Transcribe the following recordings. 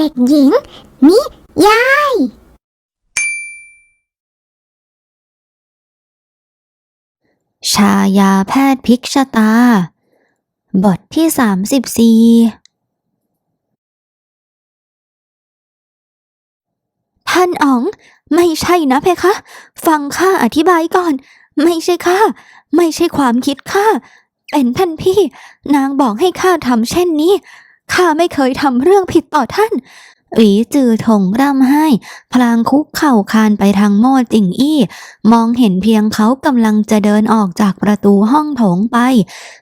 เด็กหญิง นิยาย ชายาแพทย์พิกชตา บทที่สามสิบสี่ท่านอ๋อง ไม่ใช่นะเพคะ ฟังข้าอธิบายก่อน ไม่ใช่ข้า ไม่ใช่ความคิดข้า เป็นท่านพี่ นางบอกให้ข้าทำเช่นนี้ ข้าไม่เคยทำเรื่องผิดต่อท่านหวีจือถงร่ำไห้ พลางคุกเข่าคานไปทางโม่จิงอี้ มองเห็นเพียงเขากำลังจะเดินออกจากประตูห้องโถงไป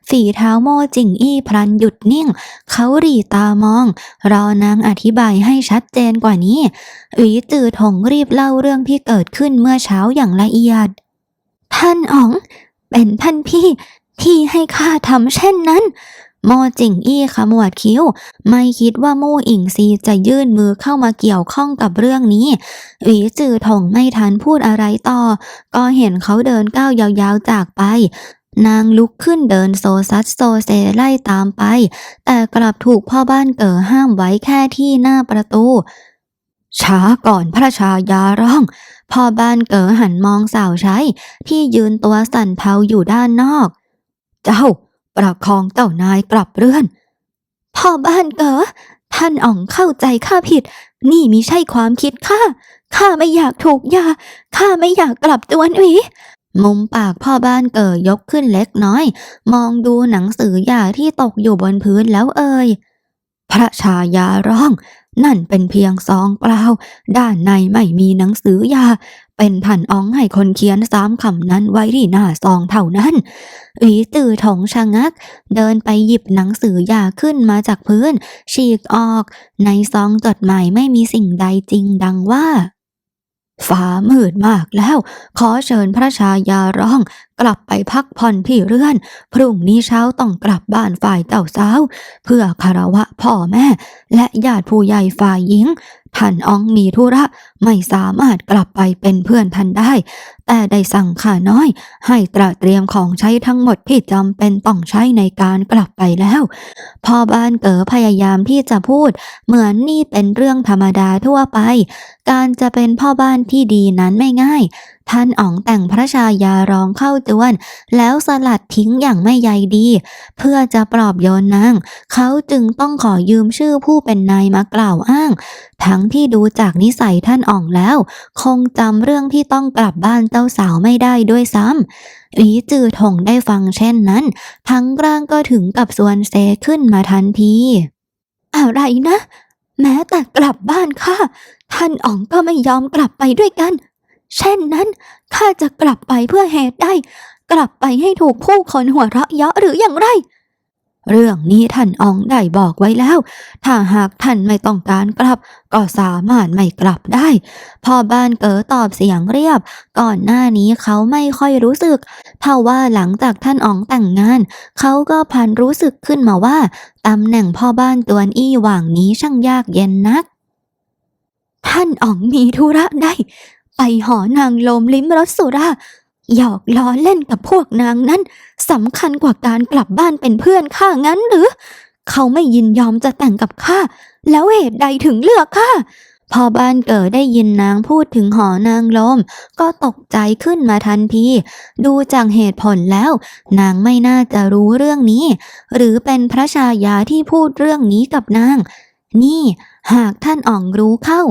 ฝีเท้าโม่จิงอี้พลันหยุดนิ่ง เขาหรีตามอง รอนางอธิบายให้ชัดเจนกว่านี้หวีจือถงรีบเล่าเรื่องที่เกิดขึ้นเมื่อเช้าอย่างละเอียด ท่านอ๋อง เป็นท่านพี่ที่ให้ข้าทำเช่นนั้น โมจิงอี้ขมวดคิ้ว ไม่คิดว่ามู่อิงซีจะยื่นมือเข้ามาเกี่ยวข้องกับเรื่องนี้หวีจือถงไม่ทันพูดอะไรต่อ ก็เห็นเขาเดินก้าวยาวๆจากไปนางลุกขึ้นเดินโซซัสโซเซไล่ตามไป แต่กลับถูกพ่อบ้านเก๋อห้ามไว้แค่ที่หน้าประตู ช้าก่อนพระชายาร้อง พ่อบ้านเก๋อหันมองสาวใช้ ที่ยืนตัวสั่นเทาอยู่ด้านนอก เจ้า ประคองเจ้านายกลับเรือน พ่อบ้านเก๋อท่านอ่องเข้าใจข้าผิด นี่มิใช่ความคิดข้าข้าไม่อยากถูกยาข้าไม่อยากกลับจวนหวีมุมปากพ่อบ้านเก๋อยกขึ้นเล็กน้อย มองดูหนังสือยาที่ตกอยู่บนพื้นแล้วเอ่ยพระชายาร้อง นั่นเป็นเพียงซองเปล่า ด้านในไม่มีหนังสือยา เป็นท่านอ๋องให้คนเขียนสามคำนั้นไว้ที่หน้าซองเท่านั้นหวีตือถงชะงัก เดินไปหยิบหนังสือยาขึ้นมาจากพื้น ฉีกออก ในซองจดหมายไม่มีสิ่งใดจริงดังว่าฟ้ามืดมากแล้ว ขอเชิญพระชายาร้อง กลับไปพักผ่อนที่เรือน พรุ่งนี้เช้าต้องกลับบ้านฝ่ายเจ้าสาว เพื่อคารวะพ่อแม่ และญาติผู้ใหญ่ฝ่ายหญิง ท่านอองมีธุระไม่สามารถกลับไปเป็นเพื่อนท่านได้ แต่ได้สั่งข้าน้อย ให้ตระเตรียมของใช้ทั้งหมดที่จำเป็นต้องใช้ในการกลับไปแล้วพ่อบ้านเก๋อพยายามที่จะพูด เหมือนนี่เป็นเรื่องธรรมดาทั่วไป การจะเป็นพ่อบ้านที่ดีนั้นไม่ง่าย ท่านอ๋องแต่งพระชายาร้องเข้าจวน แล้วสลัดทิ้งอย่างไม่ใยดี เพื่อจะปลอบโยนนาง เขาจึงต้องขอยืมชื่อผู้เป็นนายมากล่าวอ้าง ทั้งที่ดูจากนิสัยท่านอ่องแล้ว คงจำเรื่องที่ต้องกลับบ้านเจ้าสาวไม่ได้ด้วยซ้ำหลีจือถงได้ฟังเช่นนั้น ทั้งร่างก็ถึงกับส่วนเซขึ้นมาทันทีอะไรนะ แม้แต่กลับบ้านข้าท่านอ๋องก็ไม่ยอมกลับไปด้วยกัน เช่นนั้นข้าจะกลับไปเพื่อเหตุใดกลับไปให้ถูกผู้คนหัวเราะเยาะหรืออย่างไร เรื่องนี้ท่านอองได้บอกไว้แล้ว ถ้าหากท่านไม่ต้องการกลับ ก็สามารถไม่กลับได้พ่อบ้านเก๋อตอบเสียงเรียบ ก่อนหน้านี้เขาไม่ค่อยรู้สึกเพราะว่าหลังจากท่านอองแต่งงาน เขาก็พันรู้สึกขึ้นมาว่าตำแหน่งพ่อบ้านตวนอี้หว่างนี้ช่างยากเย็นนักท่านอ๋องมีธุระได้ ไปหอนางโลมลิ้มรสสุราหยอกล้อเล่นกับพวกนางนั้นสำคัญกว่าการกลับบ้านเป็นเพื่อนข้างั้นหรือ เขาไม่ยินยอมจะแต่งกับข้า แล้วเหตุใดถึงเลือกข้าพอบ้านเกิดได้ยินนางพูดถึงหอนางลม ก็ตกใจขึ้นมาทันที ดูจากเหตุผลแล้ว นางไม่น่าจะรู้เรื่องนี้ หรือเป็นพระชายาที่พูดเรื่องนี้กับนาง นี่ หากท่านอ่องรู้เข้า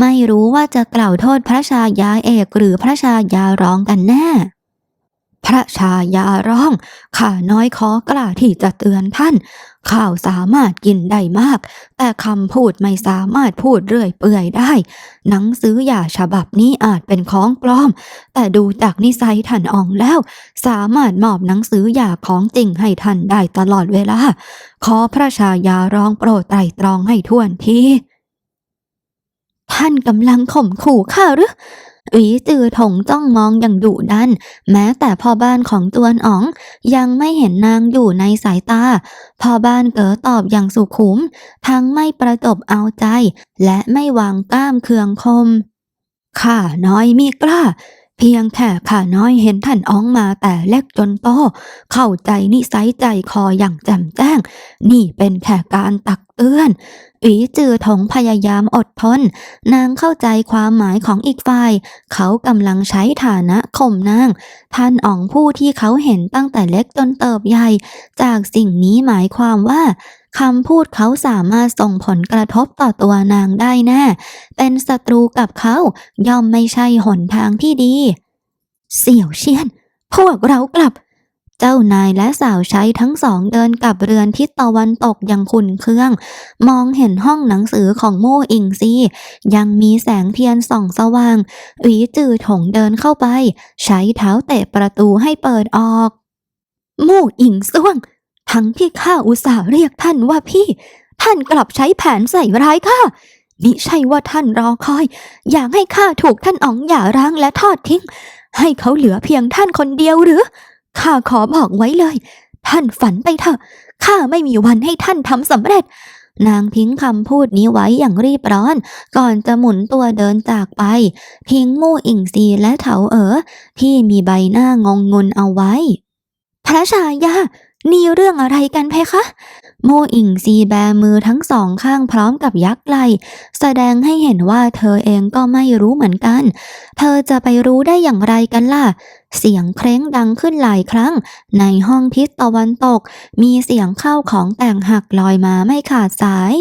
ไม่รู้ว่าจะกล่าวโทษพระชายาเอกหรือพระชายาร้องกันแน่ พระชายาร้อง ข้าน้อยขอกล้าที่จะเตือนท่าน ข้าวสามารถกินได้มาก แต่คำพูดไม่สามารถพูดเรื่อยเปื่อยได้ หนังสือยาฉบับนี้อาจเป็นของปลอม แต่ดูจากนิสัยท่านอ่องแล้ว สามารถมอบหนังสือยาของจริงให้ท่านได้ตลอดเวลา ขอพระชายาร้องโปรดไตรตรองให้ท่วนทีท่านกำลังข่มขู่ข้าหรือ หวีจือถงจ้องมองอย่างดุดัน แม้แต่พ่อบ้านของตวนอ๋อง ยังไม่เห็นนางอยู่ในสายตาพ่อบ้านเก๋อตอบอย่างสุขุม ทั้งไม่ประจบเอาใจ และไม่วางกล้ามเคืองคมข้าน้อยมีกล้า เพียงแค่ข้าน้อยเห็นท่านอ๋องมาแต่เล็กจนโตเข้าใจนิสัยใจคออย่างแจ่มแจ้ง นี่เป็นแค่การตักเตือน อีจือถงพยายามอดทน นางเข้าใจความหมายของอีกฝ่าย เขากำลังใช้ฐานะข่มนาง ท่านอ๋องผู้ที่เขาเห็นตั้งแต่เล็กจนเติบใหญ่ จากสิ่งนี้หมายความว่าคำพูดเขาสามารถส่งผลกระทบต่อตัวนางได้แน่ เป็นศัตรูกับเขาย่อมไม่ใช่หนทางที่ดี เสี่ยวเชียน พวกเรากลับ เจ้านายและสาวใช้ทั้งสองเดินกลับเรือนทิศตะวันตกอย่างขุนเคือง มองเห็นห้องหนังสือของโม่อิงซียังมีแสงเทียนส่องสว่างหวีจือถงเดินเข้าไป ใช้เท้าเตะประตูให้เปิดออกโม่อิงซ่วง ทั้งที่ข้าอุตส่าห์เรียกท่านว่าพี่ ท่านกลับใช้แผนใส่ร้ายข้ามิใช่ว่าท่านรอคอย อยากให้ข้าถูกท่านอ๋องหย่าร้างและทอดทิ้ง ให้เขาเหลือเพียงท่านคนเดียวหรือ ข้าขอบอกไว้เลย ท่านฝันไปเถอะ ข้าไม่มีวันให้ท่านทำสำเร็จ นางทิ้งคำพูดนี้ไว้อย่างรีบร้อน ก่อนจะหมุนตัวเดินจากไปทิ้งมู่อิงซีและเถาเอ๋อที่มีใบหน้างงงนเอาไว้ พระชายา นี่เรื่องอะไรกันเพคะ โมอิงซีแบมือทั้งสองข้างพร้อมกับยักไหลแสดงให้เห็นว่าเธอเองก็ไม่รู้เหมือนกัน เธอจะไปรู้ได้อย่างไรกันล่ะ เสียงเคร้งดังขึ้นหลายครั้ง ในห้องทิศตะวันตก มีเสียงเข้าของแต่งหักลอยมาไม่ขาดสาย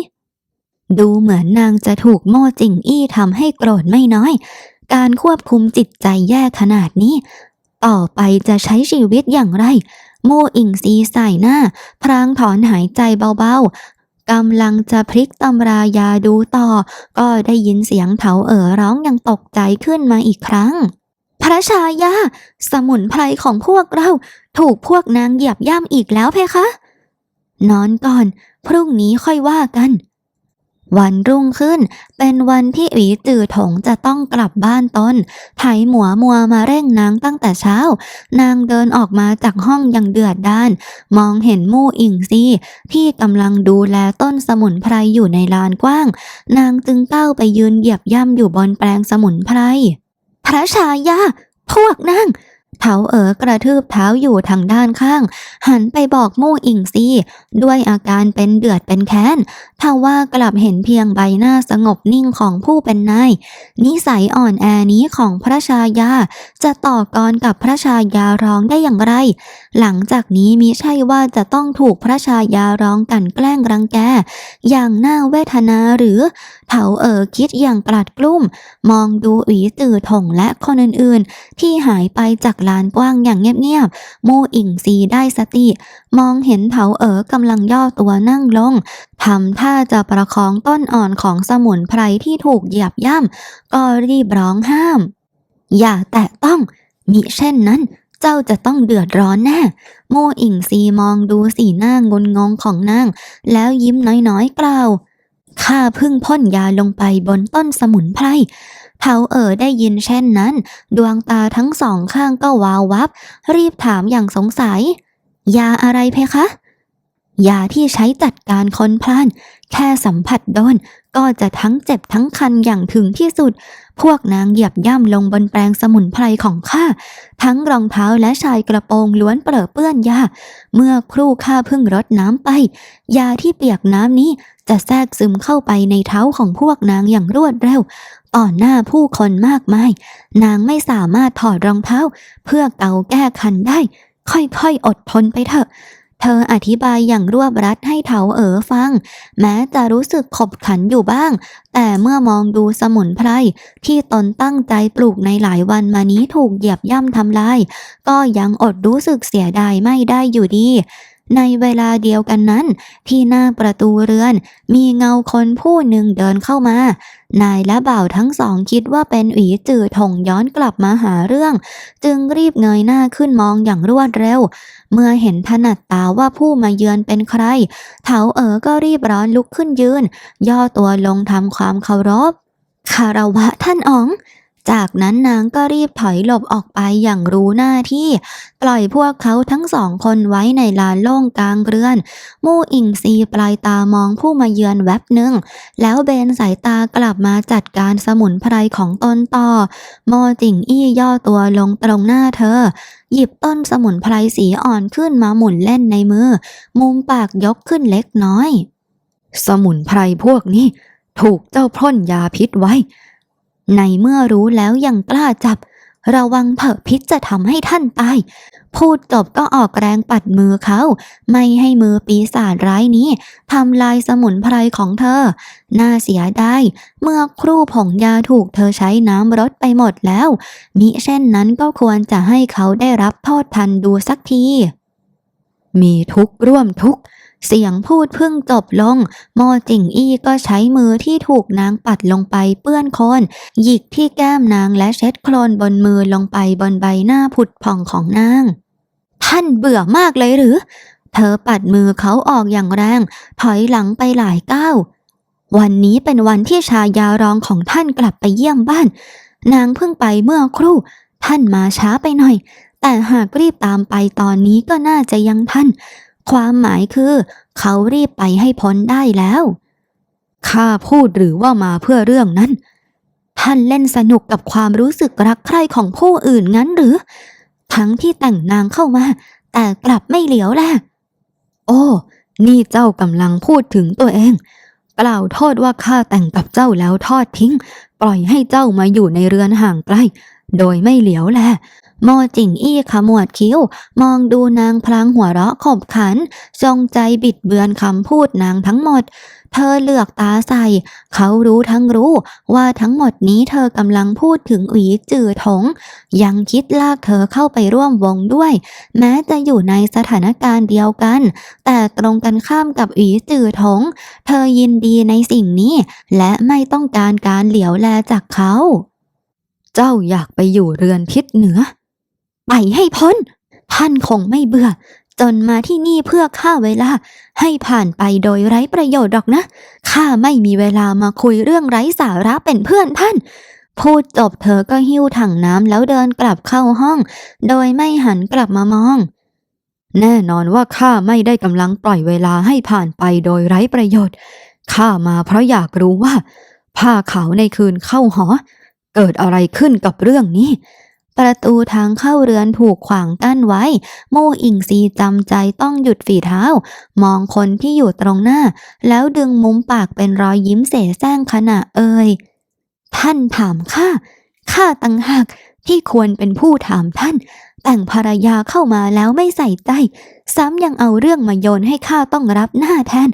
ดูเหมือนนางจะถูกโม่จิงอี้ทำให้โกรธไม่น้อย การควบคุมจิตใจแย่ขนาดนี้ ต่อไปจะใช้ชีวิตอย่างไร โม่อิงซีใส่หน้า พรางถอนหายใจเบาๆกำลังจะพลิกตำรายาดูต่อ ก็ได้ยินเสียงเถาเอ๋อร้องอย่างตกใจขึ้นมาอีกครั้ง พระชายา สมุนไพรของพวกเรา ถูกพวกนางเหยียบย่ำอีกแล้วเพคะ นอนก่อน พรุ่งนี้ค่อยว่ากัน วันรุ่งขึ้น เป็นวันที่อีจือถงจะต้องกลับบ้านตนไถหมัวมัวมาเร่งนางตั้งแต่เช้า นางเดินออกมาจากห้องอย่างเดือดด้าน มองเห็นมู่อิงซีที่กำลังดูแลต้นสมุนไพรอยู่ในลานกว้าง นางจึงก้าวไปยืนเหยียบย่ำอยู่บนแปลงสมุนไพรพระชายาพวกนาง เถาเอ๋อกระทืบเท้าอยู่ทางด้านข้าง หันไปบอกมู่อิงซีด้วยอาการเป็นเดือดเป็นแค้นทว่ากลับเห็นเพียงใบหน้าสงบนิ่งของผู้เป็นนายนิสัยอ่อนแอนี้ของพระชายา จะต่อกรกับพระชายาร้องได้อย่างไร หลังจากนี้มิใช่ว่าจะต้องถูกพระชายาร้องกันแกล้งรังแก อย่างน่าเวทนาหรือเถาเอ๋อคิดอย่างกลัดกลุ้ม มองดูอีตื่อถงและคนอื่นๆ ที่หายไปจากลานกว้างอย่างเงียบๆโมอิงซีได้สติ มองเห็นเถาเอ๋อกำลังย่อตัวนั่งลงทำท่าจะประคองต้นอ่อนของสมุนไพรที่ถูกเหยียบย่ำก็รีบร้องห้าม อย่าแตะต้อง มิเช่นนั้นเจ้าจะต้องเดือดร้อนแน่โมอิงซีมองดูสีหน้างนงงของนาง แล้วยิ้มน้อยๆกล่าว ข้าเพิ่งพ่นยาลงไปบนต้นสมุนไพร เขาเอ๋อได้ยินเช่นนั้น ดวงตาทั้งสองข้างก็วาววับ รีบถามอย่างสงสัย ยาอะไรเพคะ ยาที่ใช้จัดการคนพลาน แค่สัมผัสโดน ก็จะทั้งเจ็บทั้งคันอย่างถึงที่สุด พวกนางเหยียบย่ำลงบนแปลงสมุนไพรของข้า ทั้งรองเท้าและชายกระโปรงล้วนเปรอะเปื้อนยา เมื่อครู่ข้าเพิ่งรดน้ำไป ยาที่เปียกน้ำนี้จะแทรกซึมเข้าไปในเท้าของพวกนางอย่างรวดเร็วต่อหน้าผู้คนมากมาย นางไม่สามารถถอดรองเท้า เพื่อเกาแก้คันได้ ค่อยๆอดทนไปเถอะ เธออธิบายอย่างรวบรัดให้เถาเอ๋อฟัง แม้จะรู้สึกขบขันอยู่บ้าง แต่เมื่อมองดูสมุนไพรที่ตนตั้งใจปลูกในหลายวันมานี้ถูกเหยียบย่ำทำลาย ก็ยังอดรู้สึกเสียดายไม่ได้อยู่ดี ในเวลาเดียวกันนั้น ที่หน้าประตูเรือน มีเงาคนผู้หนึ่งเดินเข้ามา นายและบ่าวทั้งสองคิดว่าเป็นอีจือถงย้อนกลับมาหาเรื่อง จึงรีบเงยหน้าขึ้นมองอย่างรวดเร็ว เมื่อเห็นถนัดตาว่าผู้มาเยือนเป็นใคร เถาเอ๋อก็รีบร้อนลุกขึ้นยืน ย่อตัวลงทำความเคารพคารวะท่านอ๋อง จากนั้นนางก็รีบถอยหลบออกไปอย่างรู้หน้าที่ ปล่อยพวกเขาทั้งสองคนไว้ในลานโล่งกลางเรือน มู่อิงซีปลายตามองผู้มาเยือนแวบหนึ่ง แล้วเบนสายตากลับมาจัดการสมุนไพรของตนต่อโมจิงอี้ย่อตัวลงตรงหน้าเธอ หยิบต้นสมุนไพรสีอ่อนขึ้นมาหมุนเล่นในมือ มุมปากยกขึ้นเล็กน้อย สมุนไพรพวกนี้ถูกเจ้าพ่นยาพิษไว้ ในเมื่อรู้แล้วยังกล้าจับ ระวังเถอะพิษจะทำให้ท่านตาย พูดจบก็ออกแรงปัดมือเขา ไม่ให้มือปีศาจร้ายนี้ทำลายสมุนไพรของเธอ น่าเสียดายเมื่อครู่ผงยาถูกเธอใช้น้ำรดไปหมดแล้ว มิเช่นนั้นก็ควรจะให้เขาได้รับโทษทันดูสักที มีทุกข์ร่วมทุกข์ เสียงพูดเพิ่งจบลง โมจิงอี้ก็ใช้มือที่ถูกนางปัดลงไปเปื้อนโคลนหยิกที่แก้มนางและเช็ดโคลนบนมือลงไปบนใบหน้าผุดผ่องของนาง ท่านเบื่อมากเลยหรือ เธอปัดมือเขาออกอย่างแรง ถอยหลังไปหลายก้าววันนี้เป็นวันที่ชายารองของท่านกลับไปเยี่ยมบ้าน นางเพิ่งไปเมื่อครู่ ท่านมาช้าไปหน่อย แต่หากรีบตามไปตอนนี้ก็น่าจะยังทัน ความหมายคือ เขารีบไปให้พ้นได้แล้ว ข้าพูดหรือว่ามาเพื่อเรื่องนั้น ท่านเล่นสนุกกับความรู้สึกรักใคร่ของผู้อื่นงั้นหรือ ทั้งที่แต่งนางเข้ามา แต่กลับไม่เหลียวแลโอ้ นี่เจ้ากำลังพูดถึงตัวเอง กล่าวโทษว่าข้าแต่งกับเจ้าแล้วทอดทิ้ง ปล่อยให้เจ้ามาอยู่ในเรือนห่างไกล โดยไม่เหลียวแล โมจิงอี้ขมวดคิ้ว มองดูนางพลางหัวเราะขบขัน จงใจบิดเบือนคำพูดนางทั้งหมด เธอเลือกตาใส่ เขารู้ทั้งรู้ว่าทั้งหมดนี้เธอกำลังพูดถึงอุยจือถง ยังคิดลากเธอเข้าไปร่วมวงด้วย แม้จะอยู่ในสถานการณ์เดียวกัน แต่ตรงกันข้ามกับอุยจือถง เธอยินดีในสิ่งนี้ และไม่ต้องการการเหลียวแลจากเขา เจ้าอยากไปอยู่เรือนทิศเหนือ ไปให้พ้น ท่านคงไม่เบื่อ จนมาที่นี่เพื่อฆ่าเวลา ให้ผ่านไปโดยไร้ประโยชน์หรอกนะข้าไม่มีเวลามาคุยเรื่องไร้สาระเป็นเพื่อนท่าน พูดจบเธอก็หิ้วถังน้ำแล้วเดินกลับเข้าห้อง โดยไม่หันกลับมามอง แน่นอนว่าข้าไม่ได้กำลังปล่อยเวลาให้ผ่านไปโดยไร้ประโยชน์ข้ามาเพราะอยากรู้ว่า ผ้าขาวในคืนเข้าหอ เกิดอะไรขึ้นกับเรื่องนี้ ประตูทางเข้าเรือนถูกขวางกั้นไว้โมอิงซีจำใจต้องหยุดฝีเท้า มองคนที่อยู่ตรงหน้า แล้วดึงมุมปากเป็นรอยยิ้มเสแสร้งขณะเอ่ยท่านถามข้าข้าตังหากที่ควรเป็นผู้ถามท่าน แต่งภรรยาเข้ามาแล้วไม่ใส่ใจ ซ้ำยังเอาเรื่องมาโยนให้ข้าต้องรับหน้าแทน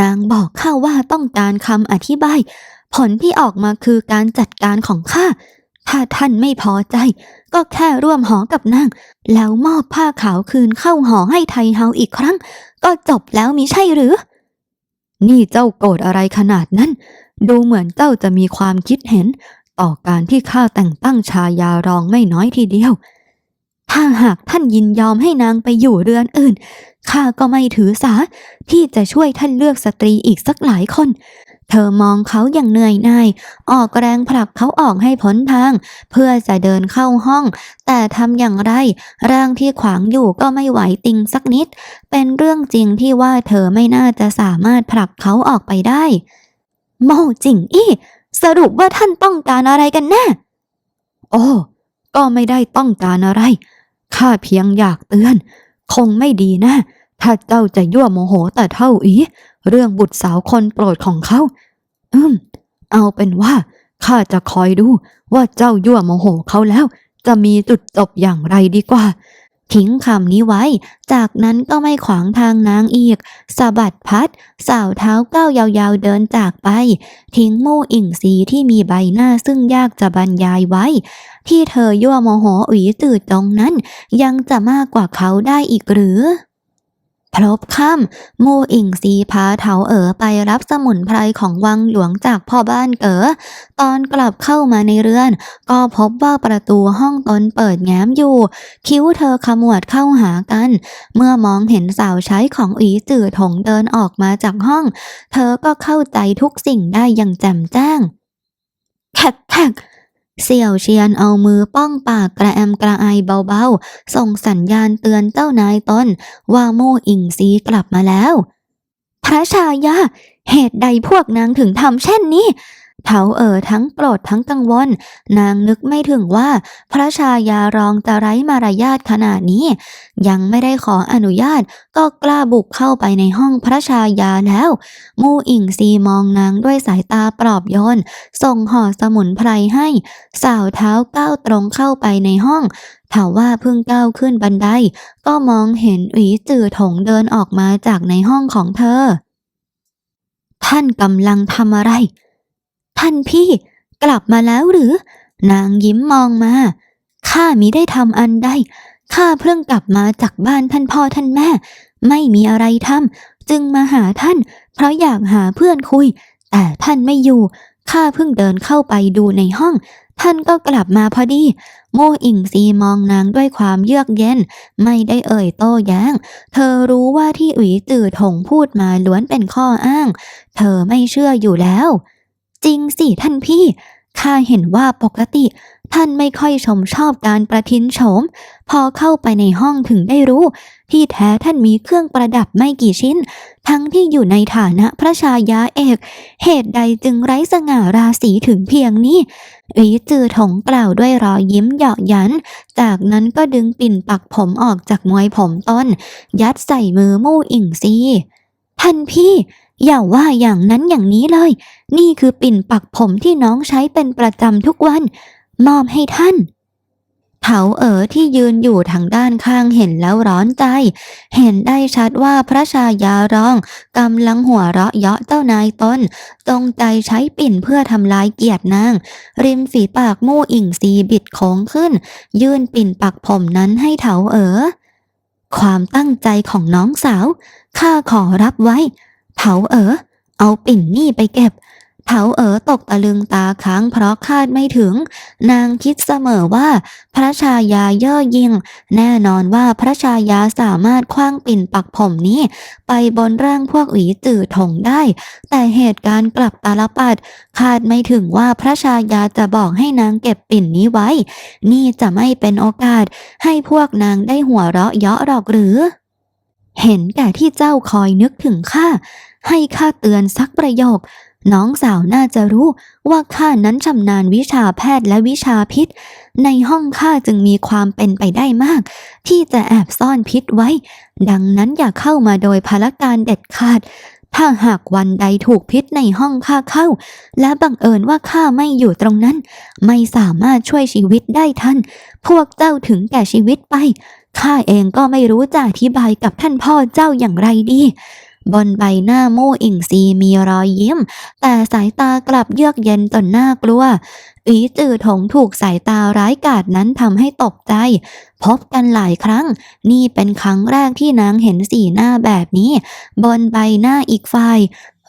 นางบอกข้าว่าต้องการคำอธิบาย ผลที่ออกมาคือการจัดการของข้า ถ้าท่านไม่พอใจ ก็แค่ร่วมหอกับนาง แล้วมอบผ้าขาวคืนเข้าหอให้ไทเฮาอีกครั้ง ก็จบแล้วมิใช่หรือ นี่เจ้าโกรธอะไรขนาดนั้น ดูเหมือนเจ้าจะมีความคิดเห็น ต่อการที่ข้าแต่งตั้งชายารองไม่น้อยทีเดียว ถ้าหากท่านยินยอมให้นางไปอยู่เรือนอื่นข้าก็ไม่ถือสาที่จะช่วยท่านเลือกสตรีอีกสักหลายคน เธอมองเขาอย่างเหนื่อยหน่าย ออกแรงผลักเขาออกให้พ้นทาง เพื่อจะเดินเข้าห้อง แต่ทำอย่างไร ร่างที่ขวางอยู่ก็ไม่ไหวติงสักนิด เป็นเรื่องจริงที่ว่าเธอไม่น่าจะสามารถผลักเขาออกไปได้โมจริงอี้ สรุปว่าท่านต้องการอะไรกันแน่ โอ้ก็ไม่ได้ต้องการอะไร ข้าเพียงอยากเตือน คงไม่ดีนะ ถ้าเจ้าจะยั่วโมโหแต่เท่าอี เรื่องบุตรสาวคนโปรดของเขา อืม เอาเป็นว่าข้าจะคอยดูว่าเจ้ายั่วโมโหเขาแล้ว จะมีจุดจบอย่างไรดีกว่าทิ้งคำนี้ไว้ จากนั้นก็ไม่ขวางทางนางอีกสะบัดพัด สาวเท้าก้าวยาวๆเดินจากไป ทิ้งมู่อิ่งสีที่มีใบหน้าซึ่งยากจะบรรยายไว้ ที่เธอยั่วโมโหอุ๋ยตื่นตรงนั้น ยังจะมากกว่าเขาได้อีกหรือ พลบค่ำมู่อิงซีพาเถาเอ๋อไปรับสมุนไพรของวังหลวงจากพ่อบ้านเก๋อตอนกลับเข้ามาในเรือน ก็พบว่าประตูห้องตนเปิดแง้มอยู่ คิ้วเธอขมวดเข้าหากัน เมื่อมองเห็นสาวใช้ของอีจือถงเดินออกมาจากห้อง เธอก็เข้าใจทุกสิ่งได้อย่างแจ่มแจ้งแขกแขก เสี่ยวเชียนเอามือป้องปากกระแอมกระไอเบาๆ ส่งสัญญาณเตือนเจ้านายตนว่าโม่อิงซีกลับมาแล้ว พระชายา เหตุใดพวกนางถึงทำเช่นนี้ เถาเอ๋อทั้งโกรธทั้งกังวล นางนึกไม่ถึงว่า พระชายารองจะไร้มารยาทขนาดนี้ ยังไม่ได้ขออนุญาตก็กล้าบุกเข้าไปในห้องพระชายาแล้ว มู่อิงซีมองนางด้วยสายตาปลอบโยน ส่งห่อสมุนไพรให้ สาวเท้าก้าวตรงเข้าไปในห้องถาว่าเพิ่งก้าวขึ้นบันได ก็มองเห็นหวีจือถงเดินออกมาจากในห้องของเธอ ท่านกำลังทำอะไร ท่านพี่ กลับมาแล้วหรือ นางยิ้มมองมา ข้ามิได้ทำอันใด ข้าเพิ่งกลับมาจากบ้านท่านพ่อท่านแม่ ไม่มีอะไรทำจึงมาหาท่าน เพราะอยากหาเพื่อนคุย แต่ท่านไม่อยู่ ข้าเพิ่งเดินเข้าไปดูในห้อง ท่านก็กลับมาพอดี โมอิงซีมองนางด้วยความเยือกเย็น ไม่ได้เอ่ยโต้แย้ง เธอรู้ว่าที่อุ๋ยจือถงพูดมาล้วนเป็นข้ออ้าง เธอไม่เชื่ออยู่แล้ว จริงสิท่านพี่ ข้าเห็นว่าปกติ ท่านไม่ค่อยชมชอบการประทินโฉม พอเข้าไปในห้องถึงได้รู้ ที่แท้ท่านมีเครื่องประดับไม่กี่ชิ้น ทั้งที่อยู่ในฐานะพระชายาเอก เหตุใดจึงไร้สง่าราศีถึงเพียงนี้หวีจือถงกล่าวด้วยรอยยิ้มหยาะหยัน จากนั้นก็ดึงปิ่นปักผมออกจากมวยผมต้น ยัดใส่มือมู่อิงซีท่านพี่ อย่าว่าอย่างนั้นอย่างนี้เลย นี่คือปิ่นปักผมที่น้องใช้เป็นประจำทุกวัน มอบให้ท่านเถาเอ๋อที่ยืนอยู่ทางด้านข้างเห็นแล้วร้อนใจ เห็นได้ชัดว่าพระชายารองกำลังหัวเราะเยาะเจ้านายตนจงใจใช้ปิ่นเพื่อทำลายเกียรตินาง ริมฝีปากมู่อิงซีบิดโค้งขึ้น ยื่นปิ่นปักผมนั้นให้เถาเอ๋อความตั้งใจของน้องสาว ข้าขอรับไว้ เถาเอ๋อเอาปิ่นนี่ไปเก็บ เถาเอ๋อตกตะลึงตาค้างเพราะคาดไม่ถึง นางคิดเสมอว่า พระชายาเย่อหยิ่ง แน่นอนว่าพระชายาสามารถคว้างปิ่นปักผมนี้ ไปบนร่างพวกหวีจื่อถงได้ แต่เหตุการณ์กลับตาลปัด คาดไม่ถึงว่าพระชายาจะบอกให้นางเก็บปิ่นนี้ไว้ นี่จะไม่เป็นโอกาส ให้พวกนางได้หัวเราะเยาะหรอกหรือเห็นแก่ที่เจ้าคอยนึกถึงข้า ให้ข้าเตือนสักประโยค น้องสาวน่าจะรู้ว่าข้านั้นชำนาญวิชาแพทย์และวิชาพิษ ในห้องข้าจึงมีความเป็นไปได้มาก ที่จะแอบซ่อนพิษไว้ ดังนั้นอย่าเข้ามาโดยพลการเด็ดขาด ถ้าหากวันใดถูกพิษในห้องข้าเข้า และบังเอิญว่าข้าไม่อยู่ตรงนั้น ไม่สามารถช่วยชีวิตได้ทัน พวกเจ้าถึงแก่ชีวิตไปข้าเองก็ไม่รู้จะอธิบายกับท่านพ่อเจ้าอย่างไรดี บนใบหน้ามู่อิงซีมีรอยยิ้ม แต่สายตากลับเยือกเย็นจนน่ากลัวอีจือถงถูกสายตาร้ายกาจนั้นทำให้ตกใจ พบกันหลายครั้ง นี่เป็นครั้งแรกที่นางเห็นสีหน้าแบบนี้ บนใบหน้าอีกฝ่าย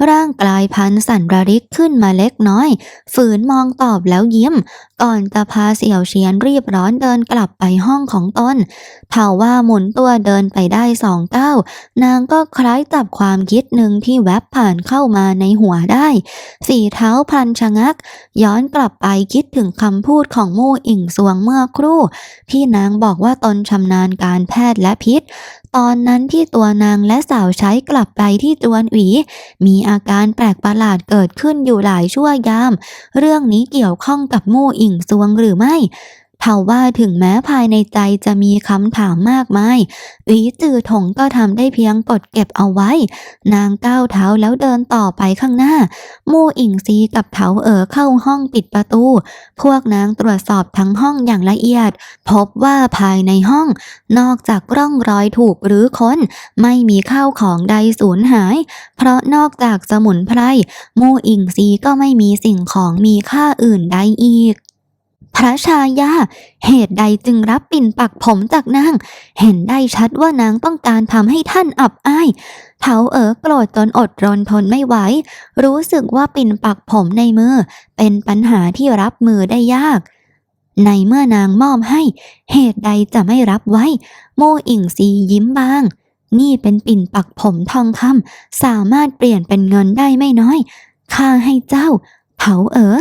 ร่างกลายพันสั่นระริกขึ้นมาเล็กน้อย ฝืนมองตอบแล้วยิ้ม ก่อนจะพาเสี่ยวเชียนรีบร้อนเดินกลับไปห้องของตนเท่าว่าหมุนตัวเดินไปได้สองก้าวนางก็คล้ายจับความคิดหนึ่งที่แวบผ่านเข้ามาในหัวได้สีเท้าพันชะงัก ย้อนกลับไปคิดถึงคำพูดของมู่อิงสวงเมื่อครู่ ที่นางบอกว่าตนชำนาญการแพทย์และพิษ ตอนนั้นที่ตัวนางและสาวใช้กลับไปที่จวนหวีมีอาการแปลกประหลาดเกิดขึ้นอยู่หลายชั่วยาม เรื่องนี้เกี่ยวข้องกับมู่อิงซวงหรือไม่ เท่าว่าถึงแม้ภายในใจจะมีคำถามมากมายหวีจือถงก็ทำได้เพียงกดเก็บเอาไว้ นางก้าวเท้าแล้วเดินต่อไปข้างหน้า มู่อิงซีกับเถาเอ๋อเข้าห้องปิดประตู พวกนางตรวจสอบทั้งห้องอย่างละเอียด พบว่าภายในห้อง นอกจากร่องรอยถูกหรือค้น ไม่มีข้าวของใดสูญหาย เพราะนอกจากสมุนไพรมู่อิงซีก็ไม่มีสิ่งของมีค่าอื่นใดอีก พระชายา เหตุใดจึงรับปิ่นปักผมจากนาง เห็นได้ชัดว่านางต้องการทำให้ท่านอับอายเถาเอ๋อโกรธจนอดรนทนไม่ไหว รู้สึกว่าปิ่นปักผมในมือ เป็นปัญหาที่รับมือได้ยาก ในเมื่อนางมอบให้ เหตุใดจะไม่รับไว้ โมอิงซียิ้มบาง นี่เป็นปิ่นปักผมทองคำสามารถเปลี่ยนเป็นเงินได้ไม่น้อยข้าให้เจ้าเถาเอ๋อ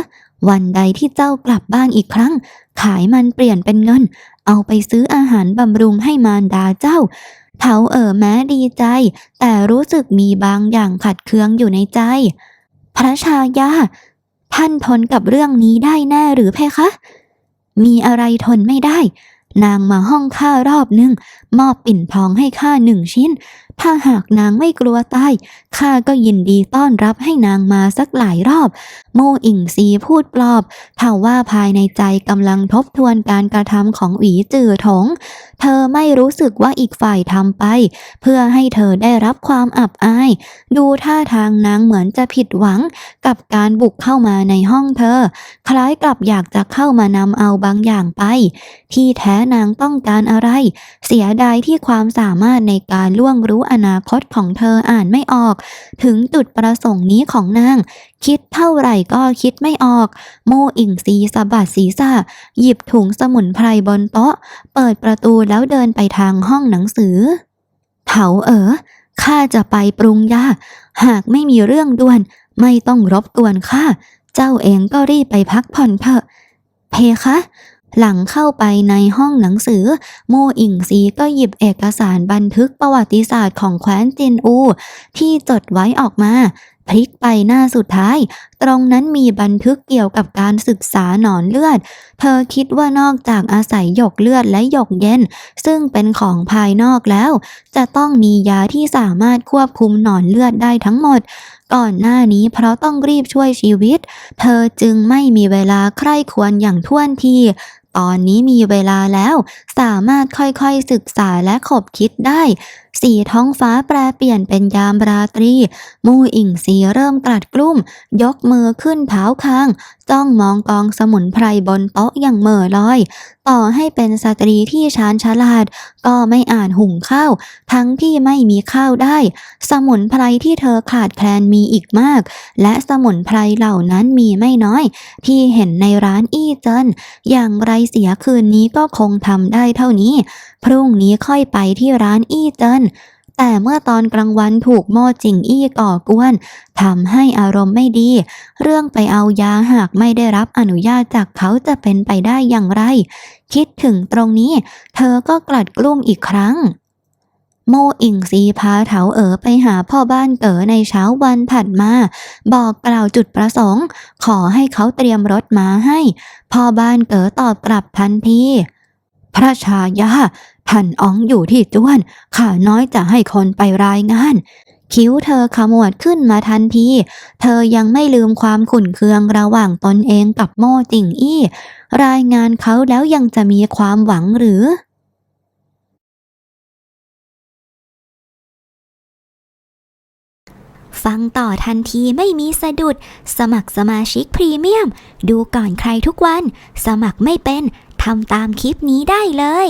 วันใดที่เจ้ากลับบ้านอีกครั้ง ขายมันเปลี่ยนเป็นเงิน เอาไปซื้ออาหารบำรุงให้มารดาเจ้าเถาเอ๋อแม้ดีใจ แต่รู้สึกมีบางอย่างขัดเคืองอยู่ในใจ พระชายา ท่านทนกับเรื่องนี้ได้แน่หรือเพคะ มีอะไรทนไม่ได้ นางมาห้องข้ารอบหนึ่งมอบปิ่นทองให้ข้าหนึ่งชิ้น ถ้าหากนางไม่กลัวตายข้าก็ยินดีต้อนรับให้นางมาสักหลายรอบ โมอิ่งซีพูดปลอบเท่าว่าภายในใจกำลังทบทวนการกระทำของหวีจือถง เธอไม่รู้สึกว่าอีกฝ่ายทำไป เพื่อให้เธอได้รับความอับอาย ดูท่าทางนางเหมือนจะผิดหวังกับการบุกเข้ามาในห้องเธอ คล้ายกับอยากจะเข้ามานำเอาบางอย่างไป ที่แท้นางต้องการอะไร เสียดายที่ความสามารถในการล่วงรู้อนาคตของเธออ่านไม่ออก ถึงจุดประสงค์นี้ของนาง คิดเท่าไหร่ก็คิดไม่ออก โมอิ่งซีสะบัดศีรษะหยิบถุงสมุนไพรบนโต๊ะ เปิดประตูแล้วเดินไปทางห้องหนังสือ เถาเอ๋อข้าจะไปปรุงยา หากไม่มีเรื่องด่วน ไม่ต้องรบกวนข้า เจ้าเองก็รีบไปพักผ่อนเถอะ เพคะ หลังเข้าไปในห้องหนังสือ โมอิงซีก็หยิบเอกสารบันทึกประวัติศาสตร์ของแคว้นจินอู ที่จดไว้ออกมาพลิกไปหน้าสุดท้าย ตรงนั้นมีบันทึกเกี่ยวกับการศึกษาหนอนเลือด เธอคิดว่านอกจากอาศัยหยกเลือดและหยกเย็น ซึ่งเป็นของภายนอกแล้ว จะต้องมียาที่สามารถควบคุมหนอนเลือดได้ทั้งหมด ก่อนหน้านี้เพราะต้องรีบช่วยชีวิต เธอจึงไม่มีเวลาใคร่ควรอย่างท่วนที ตอนนี้มีเวลาแล้ว สามารถค่อยๆศึกษาและขบคิดได้ สีท้องฟ้าแปรเปลี่ยนเป็นยามราตรี มูอิงสีเริ่มกลัดกลุ้ม ยกมือขึ้นเท้าคางจ้องมองกองสมุนไพรบนโต๊ะอย่างเหม่อลอย ต่อให้เป็นสตรีที่ชาญฉลาด ก็ไม่อ่านหุงข้าว ทั้งที่ไม่มีข้าวได้ สมุนไพรที่เธอขาดแคลนมีอีกมาก และสมุนไพรเหล่านั้นมีไม่น้อย ที่เห็นในร้านอี้เจินอย่างไรเสียคืนนี้ก็คงทำได้เท่านี้ พรุ่งนี้ค่อยไปที่ร้านอี้เจินแต่เมื่อตอนกลางวันถูกโม่จิงอี้ก่อกวนทำให้อารมณ์ไม่ดี เรื่องไปเอายาหากไม่ได้รับอนุญาตจากเขาจะเป็นไปได้อย่างไร คิดถึงตรงนี้ เธอก็กลัดกลุ้มอีกครั้ง โมอิงซีพาเถาเอ๋อไปหาพ่อบ้านเก๋อในเช้าวันถัดมา บอกกล่าวจุดประสงค์ ขอให้เขาเตรียมรถมาให้ พ่อบ้านเก๋อตอบกลับทันทีพระชายา ท่านอ๋องอยู่ที่จ้วน ข้าน้อยจะให้คนไปรายงาน คิ้วเธอขมวดขึ้นมาทันที เธอยังไม่ลืมความขุ่นเคืองระหว่างตนเองกับโม่จิงอี้ รายงานเขาแล้วยังจะมีความหวังหรือฟังต่อทันทีไม่มีสะดุด สมัครสมาชิกพรีเมียม ดูก่อนใครทุกวัน สมัครไม่เป็น ทำตามคลิปนี้ได้เลย